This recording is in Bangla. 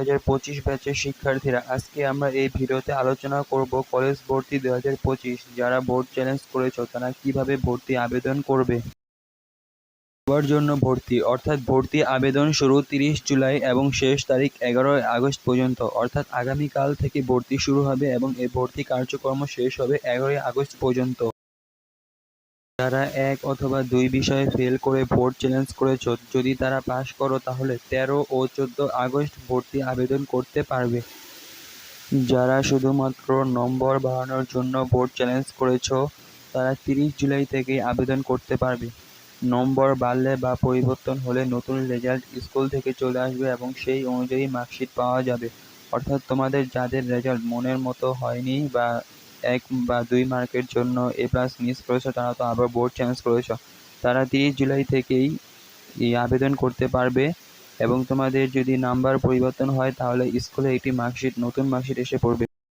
হাজার পঁচিশ ব্যাচের শিক্ষার্থীরা আজকে আমরা এই ভিডিওতে আলোচনা করব কলেজ ভর্তি দু হাজার পঁচিশ, যারা বোর্ড চ্যালেঞ্জ করেছ, তারা কীভাবে ভর্তি আবেদন করবে? সবার জন্য ভর্তি, অর্থাৎ ভর্তি আবেদন শুরু তিরিশ জুলাই এবং শেষ তারিখ এগারোই আগস্ট পর্যন্ত, অর্থাৎ আগামীকাল থেকে ভর্তি শুরু হবে এবং এই ভর্তি কার্যক্রম শেষ হবে এগারোই আগস্ট পর্যন্ত। যারা এক অথবা দুই বিষয়ে ফেল করে বোর্ড চ্যালেঞ্জ করেছ, যদি তারা পাশ করো, তাহলে তেরো ও চোদ্দ আগস্ট ভর্তি আবেদন করতে পারবে। যারা শুধুমাত্র নম্বর বাড়ানোর জন্য বোর্ড চ্যালেঞ্জ করেছ, তারা তিরিশ জুলাই থেকেই আবেদন করতে পারবে। নম্বর বাড়লে বা পরিবর্তন হলে নতুন রেজাল্ট স্কুল থেকে চলে আসবে এবং সেই অনুযায়ী মার্কশিট পাওয়া যাবে। অর্থাৎ তোমাদের যাদের রেজাল্ট মনের মতো হয়নি বা এক বা দুই মার্কের জন্য এ প্লাস মিস করেছ তারা তো আবার বোর্ড চেঞ্জ করেছ। তারা তিরিশ জুলাই থেকেই আবেদন করতে পারবে এবং তোমাদের যদি নাম্বার পরিবর্তন হয়, তাহলে স্কুলে একটি মার্কশিট নতুন মার্কশিট এসে পড়বে।